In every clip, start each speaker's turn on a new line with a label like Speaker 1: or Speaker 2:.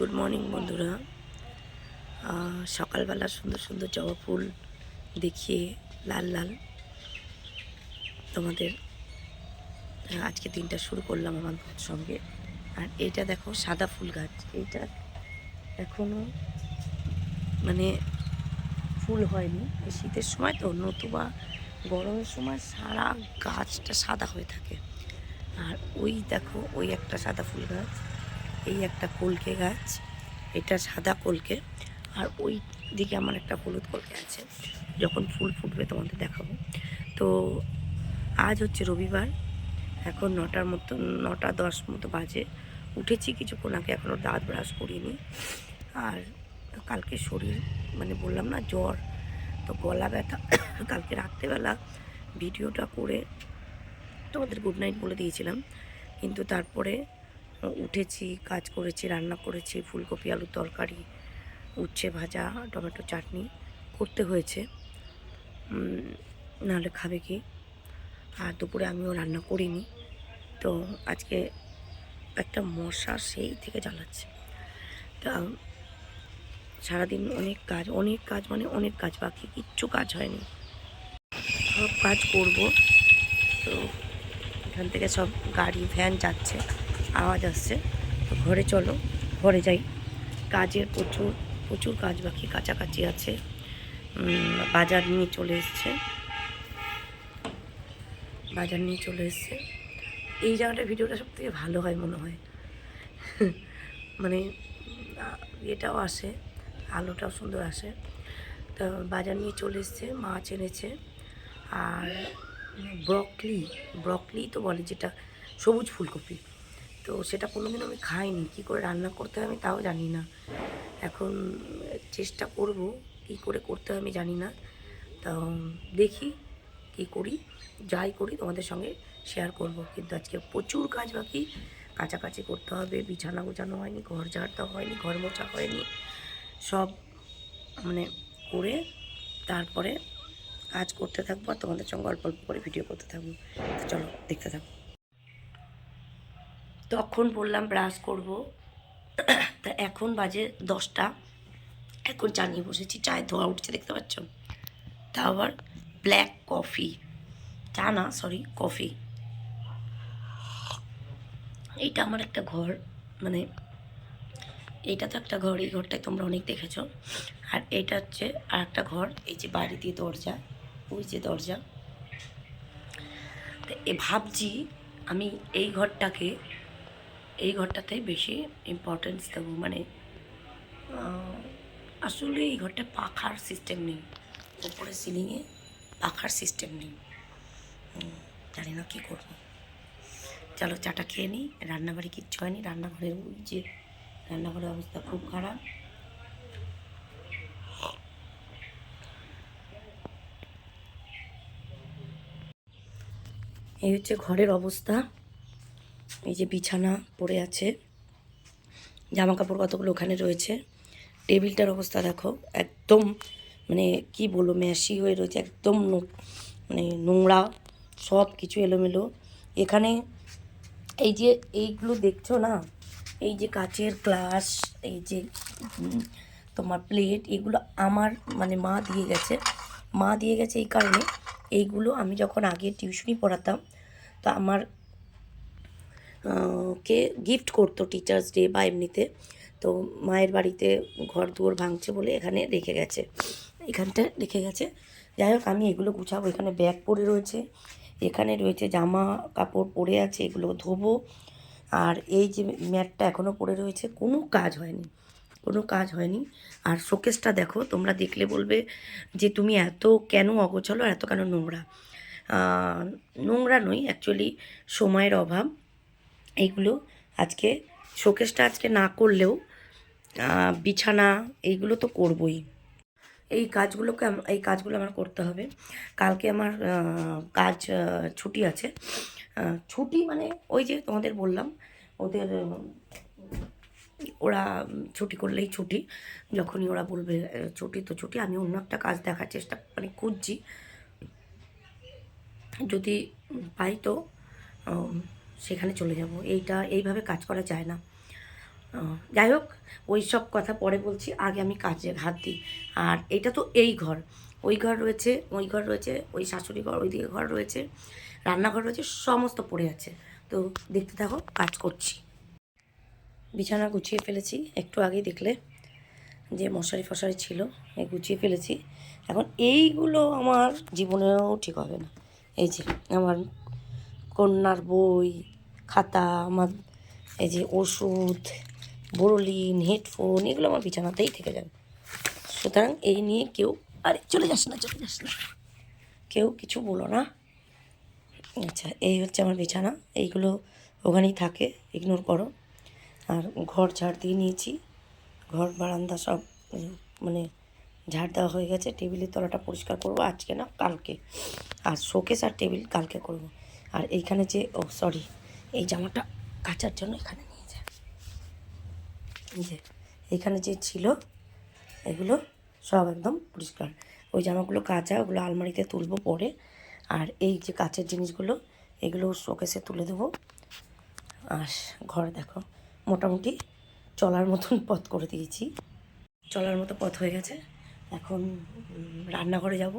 Speaker 1: Good morning বন্ধুরা। সকালবেলা সুন্দর সুন্দর জবা ফুল দেখিয়ে লাল লাল তোমাদের আজকে দিনটা শুরু করলাম আমার সঙ্গে। আর এটা দেখো, সাদা ফুল গাছ। এইটা এখনও মানে ফুল হয়নি। শীতের সময় তো নতুবা গরমের সময় সারা গাছটা সাদা হয়ে থাকে। আর ওই দেখো, ওই একটা সাদা ফুল গাছ। এই একটা কলকে গাছ, এটা সাদা কলকে, আর ওই দিকে আমার একটা হলুদ কলকে আছে, যখন ফুল ফুটবে তোমাদের দেখাবো। তো আজ হচ্ছে রবিবার, এখন নটার মতো, নটা দশ মতো বাজে। উঠেছি কিছুক্ষণ আগে এখনও দাঁত ব্রাশ করিনি। আর কালকে শরীর মানে বললাম না, জ্বর, তো গলা ব্যথা, কালকে রাত্রেবেলা ভিডিওটা করে তোমাদের গুড নাইট বলে দিয়েছিলাম। কিন্তু তারপরে উঠেছি, কাজ করেছি, রান্না করেছি, ফুলকপি, আলুর তরকারি, উচ্ছে ভাজা, টমেটো চাটনি করতে হয়েছে। নাহলে খাবে কি? আর দুপুরে আমিও রান্না করিনি। তো আজকে একটা মশা সেই থেকে জ্বালাচ্ছে। তা সারাদিন অনেক কাজ অনেক কাজ মানে অনেক কাজ বাকি, কিচ্ছু কাজ হয়নি। সব কাজ করব। তো এখান থেকে সব গাড়ি, ভ্যান যাচ্ছে। আওয়াজ আসছে। তো ঘরে চলো, ঘরে যাই। কাজের প্রচুর প্রচুর কাজ বাকি, কাছাকাছি আছে। বাজার নিয়ে চলে এসছে। বাজার নিয়ে চলে এসছে। এই জায়গাটা ভিডিওটা সব থেকে ভালো হয় মনে হয়। মানে এটাও আসে, আলোটাও সুন্দর আসে। তো বাজার নিয়ে চলে এসছে, মাছ এনেছে। আর ব্রকলি ব্রকলি তো বলে যেটা, সবুজ ফুলকপি। তো সেটা কোনোদিন আমি খাইনি। কী করে রান্না করতে হয় আমি তাও জানি না। এখন চেষ্টা করব কী করে করতে হয় আমি জানি না। তো দেখি কী করি, যাই করি তোমাদের সঙ্গে শেয়ার করব। কিন্তু আজকে প্রচুর কাজ বাকি। কাছাকাছি করতে হবে, বিছানা গোছানো হয়নি, ঘর ঝাড় দেওয়া হয়নি, ঘর মোছা হয়নি। সব মানে করে তারপরে কাজ করতে থাকব আর তোমাদের সঙ্গে অল্প অল্প করে ভিডিও করতে থাকব। চলো দেখতে থাকব তখন বললাম ব্রাশ করব। তা এখন বাজে দশটা। এখন চা নিয়ে বসেছি। চায় ধোয়া উঠছে, দেখতে পাচ্ছ? তা আবার ব্ল্যাক কফি চা না সরি কফি এইটা আমার একটা ঘর মানে এইটা তো একটা ঘর, এই ঘরটাই তোমরা অনেক দেখেছ। আর এটা হচ্ছে আর একটা ঘর, এই যে বাড়ি দিয়ে দরজা, ওই যে দরজা। এ ভাবছি আমি এই ঘরটাকে এই ঘরটাতে বেশি ইম্পর্টেন্স দেবো মানে আসলে এই ঘরটা পাখার সিস্টেম নেই, উপরে সিলিংয়ে পাখার সিস্টেম নেই। জানি না কী করব। চলো চাটা খেয়ে নিই রান্নাঘরে কিচ্ছু হয়নি, রান্নাঘরের যে রান্নাঘরের অবস্থা খুব খারাপ। এই হচ্ছে ঘরের অবস্থা। এই যে বিছানা পড়ে আছে জামা কাপড় কতগুলো ওখানে রয়েছে, টেবিলটার অবস্থা দেখো, একদম মানে কি বলব ম্যাশি হয়ে রয়েছে, একদম মানে নোংরা, সব কিছু এলোমেলো। এখানে এই যে এইগুলো দেখছ না, এই যে কাচের গ্লাস, এই যে তোমার প্লেট, এগুলো আমার মানে মা দিয়ে গেছে। মা দিয়ে গেছে এই কারণে, এইগুলো আমি যখন আগে টিউশনি পড়াতাম, তো আমার কে গিফট করতো টিচার্স ডে বা এমনিতে। তো মায়ের বাড়িতে ঘর দুয়ার ভাঙছে বলে এখানে রেখে গেছে। এখানটা রেখে গেছে। যাই হোক, আমি এগুলো গুছাবো। এখানে ব্যাগ পড়ে রয়েছে। এখানে রয়েছে জামা কাপড় পরে আছে, এগুলো ধোবো। আর এই যে ম্যাটটা এখনও পড়ে রয়েছে, কোনো কাজ হয়নি। কোনো কাজ হয়নি। আর শোকেসটা দেখো, তোমরা দেখলে বলবে যে তুমি এত কেন অগোছালো এত কেন নোংরা। নোংরা নই অ্যাকচুয়ালি সময়ের অভাব। এইগুলো আজকে, শোকেসটা আজকে না করলেও বিছানা এইগুলো তো করবই। এই কাজগুলোকে এই কাজগুলো আমার করতে হবে। কালকে আমার কাজ ছুটি আছে। ছুটি মানে ওই যে তোমাদের বললাম, ওদের, ওরা ছুটি করলেই ছুটি। যখনই ওরা বলবে ছুটি তো ছুটি, আমি অন্য একটা কাজ দেখার চেষ্টা মানে খুঁজছি। যদি পাই তো সেখানে চলে যাব। এইটা, এইভাবে কাজ করা যায় না। যাই হোক, ওই সব কথা পরে বলছি, আগে আমি কাজে হাত দিই। আর এটা তো এই ঘর। ওই ঘর রয়েছে, ওই ঘর রয়েছে, ওই শাশুড়ি ঘর, ওইদিকে ঘর রয়েছে, রান্নাঘর রয়েছে, সমস্ত পড়ে আছে। তো দেখতে থাকো, কাজ করছি। বিছানা গুছিয়ে ফেলেছি, একটু আগেই দেখলে যে মশারি ফশারি ছিল এই গুছিয়ে ফেলেছি। এখন এইগুলো আমার জীবনেও ঠিক হবে না। এই যে, আমার কন্যার বই, খাতা, আমার এই যে ওষুধ, বোরলিন, হেডফোন, এগুলো আমার বিছানাতেই থেকে যাবে সুতরাং এই নিয়ে কেউ, আরে চলে যাস না, চলে যাস না। কেউ কিছু বলো না। আচ্ছা এই হচ্ছে আমার বিছানা, এইগুলো ওখানেই থাকে ইগনোর করো। আর ঘর ঝাড় দিয়ে নিয়েছি, ঘর, বারান্দা সব মানে ঝাড় দেওয়া হয়ে গেছে। টেবিলের তলাটা পরিষ্কার করব আজকে না, কালকে। আর শোকেস আর টেবিল কালকে করব। আর এইখানে যে, ও সরি এই জামাটা কাচার জন্য এখানে নিয়ে যায় যে এখানে যে ছিল, এগুলো সব একদম পরিষ্কার। ওই জামাগুলো কাঁচা, ওগুলো আলমারিতে তুলবো পরে। আর এই যে কাচের জিনিসগুলো, এগুলো শোকেসে তুলে দেবো। আর ঘরে দেখো, মোটামুটি চলার মতন পথ করে দিয়েছি। চলার মতো পথ হয়ে গেছে। এখন রান্নাঘরে যাব।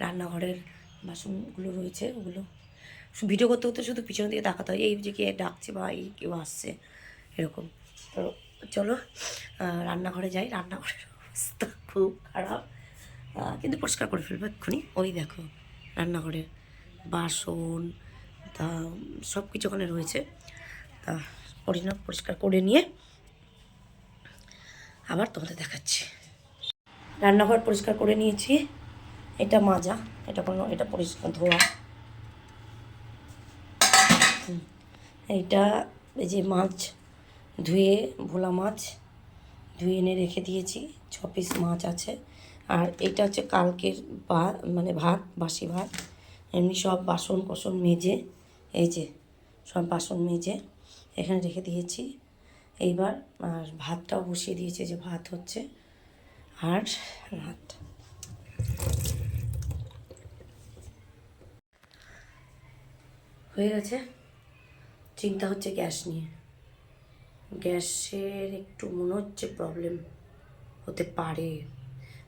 Speaker 1: রান্নাঘরের বাসনগুলো রয়েছে, ওগুলো ভিডিও করতে করতে শুধু পিছনের দিকে তাকাতে হয়, এই যে কে ডাকছে বা এই কেউ আসছে, এরকম। তো চলো রান্নাঘরে যাই, রান্নাঘরের অবস্থা খুব খারাপ। কিন্তু পরিষ্কার করে ফেলব এক্ষুনি। ওই দেখো, রান্নাঘরের বাসন, তা, সব কিছু ওখানে রয়েছে। তা পরিণাম পরিষ্কার করে নিয়ে আবার তোমাদের দেখাচ্ছি। রান্নাঘর পরিষ্কার করে নিয়েছি। এটা মাজা, এটা কোনো, এটা পরিষ্কার ধোয়া। এইটা এই যে মাছ, ধুয়ে ভোলা মাছ, ধুয়ে এনে রেখে দিয়েছি। ছ পিস মাছ আছে। আর এটা হচ্ছে কালকের ভাত মানে ভাত, বাসি ভাত। এমনি সব বাসন কোসন মেজে, এই যে সব বাসন মেজে এখানে রেখে দিয়েছি। এইবার আর ভাতটাও বসিয়ে দিয়েছে, যে ভাত হচ্ছে। আর ভাত হয়ে গেছে? চিন্তা হচ্ছে গ্যাস নিয়ে। গ্যাসের একটু মনে হচ্ছে প্রবলেম হতে পারে।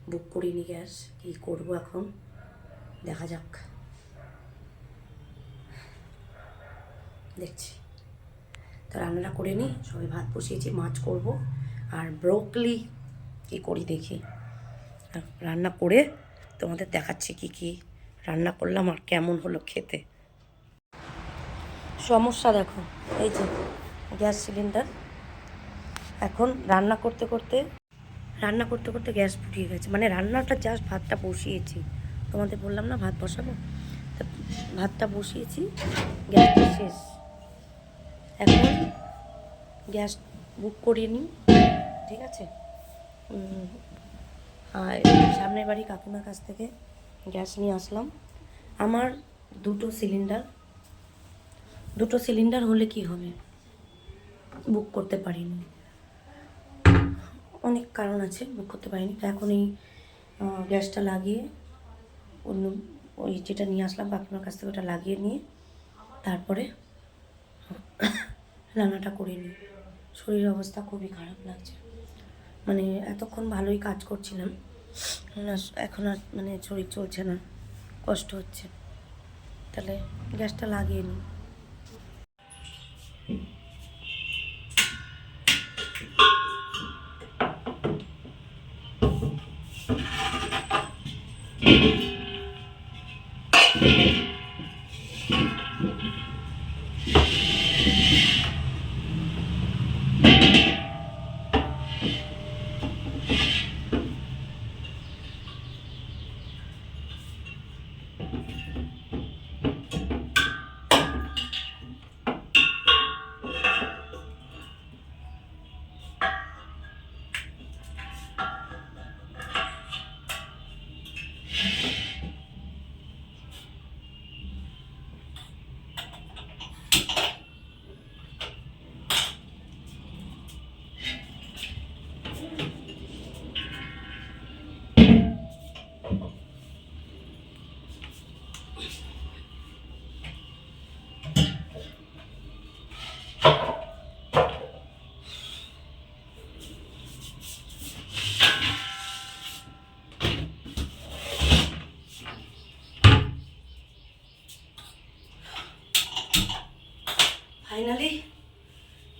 Speaker 1: বুক করিনি গ্যাস, কী করব এখন? দেখা যাক। দেখছি। তো রান্নাটা করে নিই সবাই ভাত বসিয়েছি, মাছ করব। আর ব্রোকলি কী করি দেখি। রান্না করে তোমাদের দেখাচ্ছি কি কি রান্না করলাম আর কেমন হলো খেতে। সমস্যা দেখো, এই যে গ্যাস সিলিন্ডার। এখন রান্না করতে করতে, রান্না করতে করতে গ্যাস ফুটিয়ে গেছে। মানে রান্নাটা জাস্ট ভাতটা বসিয়েছি। তোমাদের বললাম না ভাত বসাবো? তা ভাতটা বসিয়েছি, গ্যাসটা শেষ। এখন গ্যাস বুক করিয়ে নিই, ঠিক আছে? আর সামনের বাড়ি কাকিমার কাছ থেকে গ্যাস নিয়ে আসলাম। আমার দুটো সিলিন্ডার দুটো সিলিন্ডার হলে কি হবে? বুক করতে পারিনি। অনেক কারণ আছে, বুক করতে পারিনি। তো এখন এই গ্যাসটা লাগিয়ে অন্য ওই যেটা নিয়ে আসলাম কাকিমার কাছ থেকে ওটা লাগিয়ে নিয়ে তারপরে রান্নাটা করে নিই। শরীরের অবস্থা খুবই খারাপ লাগছে। মানে এতক্ষণ ভালোই কাজ করছিলাম এখন আর মানে শরীর চলছে না, কষ্ট হচ্ছে। তাহলে গ্যাসটা লাগিয়ে নিই। Thank you.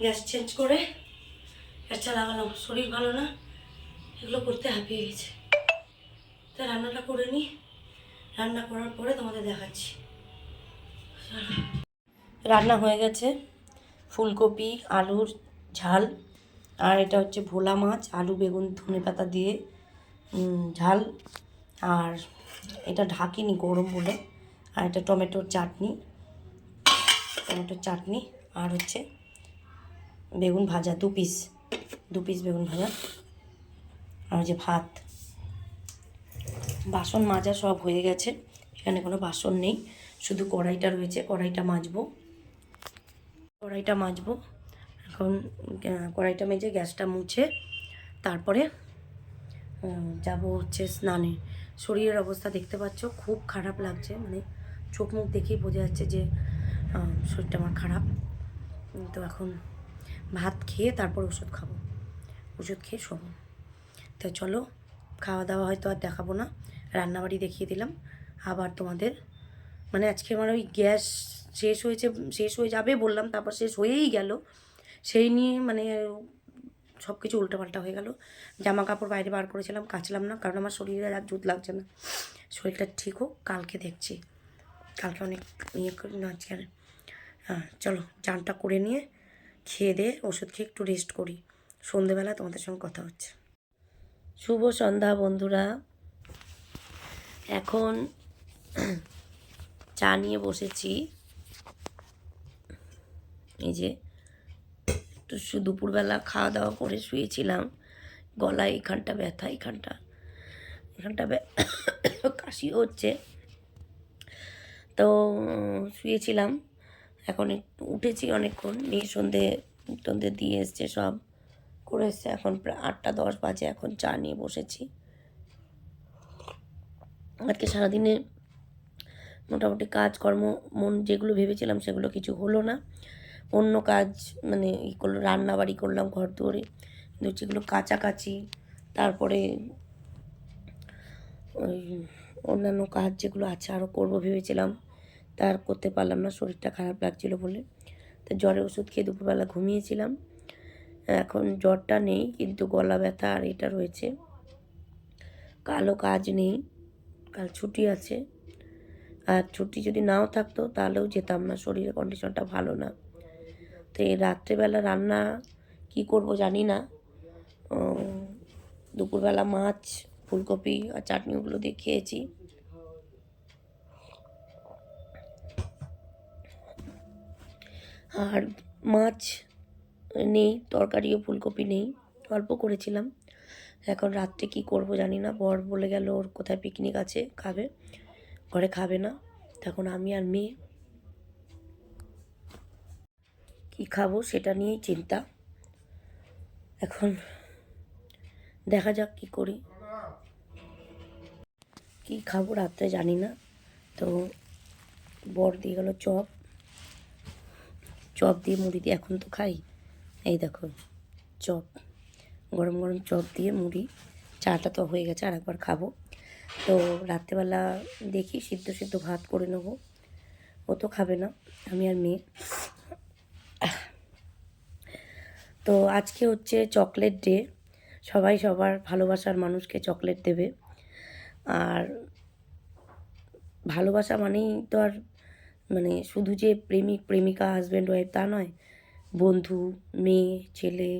Speaker 1: গ্যাস চেঞ্জ করে গ্যাসটা লাগালাম শরীর ভালো না, এগুলো করতে হাঁপিয়ে গেছে। তাই রান্নাটা করে নিই রান্না করার পরে তোমাদের দেখাচ্ছি। রান্না হয়ে গেছে, ফুলকপি, আলুর ঝাল, আর এটা হচ্ছে ভোলা মাছ, আলু, বেগুন, ধনে পাতা দিয়ে ঝাল, আর এটা ঢাকিনি গরম বলে, আর এটা টমেটোর চাটনি টমেটোর চাটনি। আর হচ্ছে বেগুন ভাজা, দু পিস দু পিস বেগুন ভাজা আর হচ্ছে ভাত। বাসন মাজা সব হয়ে গেছে, এখানে কোনো বাসন নেই, শুধু কড়াইটা রয়েছে, কড়াইটা মাজবো। কড়াইটা মাজবো, এখন কড়াইটা মেজে গ্যাসটা মুছে, তারপরে যাব হচ্ছে স্নানে। শরীরের অবস্থা দেখতে পাচ্ছ, খুব খারাপ লাগছে মানে চোখ মুখ দেখেই বোঝা যাচ্ছে যে শরীরটা আমার খারাপ। তো এখন ভাত খেয়ে তারপর ওষুধ খাব। ওষুধ খেয়ে শোবো। তো চলো, খাওয়া দাওয়া হয়তো আর দেখাবো না। রান্নাবাড়ি দেখিয়ে দিলাম। আবার তোমাদের মানে আজকে আমার ওই গ্যাস শেষ হয়েছে, শেষ হয়ে যাবে বললাম, তারপর শেষ হয়েই গেল। সেই নিয়ে মানে সব কিছু উল্টোপাল্টা হয়ে গেল। জামা কাপড় বাইরে বার করেছিলাম, কাচলাম না, কারণ আমার শরীরে আর জুত লাগছে না। শরীরটা ঠিক হোক, কালকে দেখছি। কালকে অনেক ইয়ে করি না আজকে হ্যাঁ চলো, চানটা করে নিয়ে খেয়ে দিয়ে ওষুধ খেয়ে একটু রেস্ট করি। সন্ধেবেলা তোমাদের সঙ্গে কথা হচ্ছে। শুভ সন্ধ্যা বন্ধুরা। এখন চা নিয়ে বসেছি। এই যে একটু দুপুরবেলা খাওয়া দাওয়া করে শুয়েছিলাম। গলায় এখানটা ব্যথা, এখানটা এখানটা কাশি হচ্ছে। তো শুয়েছিলাম। এখন একটু উঠেছি অনেকক্ষণ মেয়ে সন্ধে টন্ধে দিয়ে এসছে সব। করে এসছে এখন প্রায় আটটা দশ বাজে, এখন চা নিয়ে বসেছি। আজকে সারাদিনে মোটামুটি কাজকর্ম, মন যেগুলো ভেবেছিলাম সেগুলো কিছু হলো না। অন্য কাজ মানে ই করল, রান্নাবাড়ি করলাম ঘর দুয়ারে। কিন্তু যেগুলো কাছাকাছি, তারপরে ওই অন্যান্য কাজ যেগুলো আছে আরও করব ভেবেছিলাম। তার করতে পারলাম না, শরীরটা খারাপ লাগছিল বলে। তো জ্বরের ওষুধ খেয়ে দুপুরবেলা ঘুমিয়েছিলাম। এখন জ্বরটা নেই, কিন্তু গলা ব্যথা আর এটা রয়েছে। কালও কাজ নেই, কাল ছুটি আছে। আর ছুটি যদি নাও থাকতো, তাহলেও যেতাম না, শরীরের কন্ডিশনটা ভালো না। তো এই রাত্রেবেলা রান্না কি করব জানি না। দুপুরবেলা মাছ, ফুলকপি আর চাটনি ওগুলো দিয়ে খেয়েছি। আর মাছ নেই, তরকারিও ফুলকপি নেই, অল্প করেছিলাম। এখন রাত্রে কি করব জানি না, বর বলে গেল ওর কোথায় পিকনিক আছে, খাবে। ঘরে খাবে না, তখন আমি আর মেয়ে কি খাব সেটা নিয়েই চিন্তা। এখন দেখা যাক কি করি। কি খাব রাত্রে জানি না, তো বর দিয়ে গেল চপ। চপ দিয়ে মুড়ি দিয়ে, এখন তো খাই। এই দেখো, চপ, গরম গরম চপ দিয়ে মুড়ি। চাটা তো হয়ে গেছে, আর একবার খাব। তো রাত্রেবেলা দেখি সিদ্ধ সিদ্ধ ভাত করে নেব। ও তো খাবে না, আমি আর মেয়ে। তো আজকে হচ্ছে চকলেট ডে, সবাই সবার ভালোবাসার মানুষকে চকলেট দেবে। আর ভালোবাসা মানেই তো আর মানে শুধু যে প্রেমিক, প্রেমিকা হাজব্যান্ড ওয়াইফ তা নয়, বন্ধু, মেয়ে, ছেলে,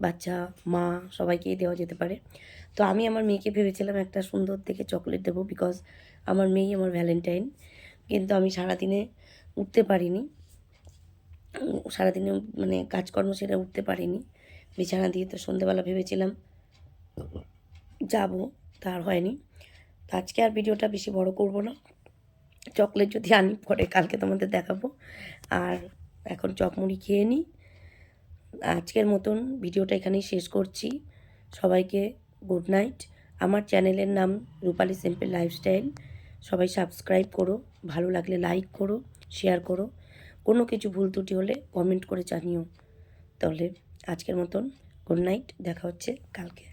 Speaker 1: বাচ্চা, মা, সবাইকেই দেওয়া যেতে পারে। তো আমি আমার মেয়েকে ভেবেছিলাম একটা সুন্দর থেকে চকলেট দেবো বিকজ আমার মেয়েই আমার ভ্যালেন্টাইন কিন্তু আমি সারাদিনে উঠতে পারিনি। সারাদিনে মানে কাজকর্ম সেটা উঠতে পারিনি। বিছানা দিয়ে তো সন্ধেবেলা ভেবেছিলাম যাব তার হয়নি। তো আজকে আর ভিডিওটা বেশি বড় করব না। চকলেট যদি আনি, পরে কালকে তোমাদের দেখাবো। আর এখন চপ মুড়ি খেয়ে নিই। আজকের মতন ভিডিওটা এখানেই শেষ করছি। সবাইকে গুড নাইট। আমার চ্যানেলের নাম রূপালী সিম্পল লাইফস্টাইল। সবাই সাবস্ক্রাইব করো, ভালো লাগলে লাইক করো, শেয়ার করো। কোনো কিছু ভুল ত্রুটি হলে কমেন্ট করে জানিও। তাহলে আজকের মতন গুড নাইট, দেখা হচ্ছে কালকে।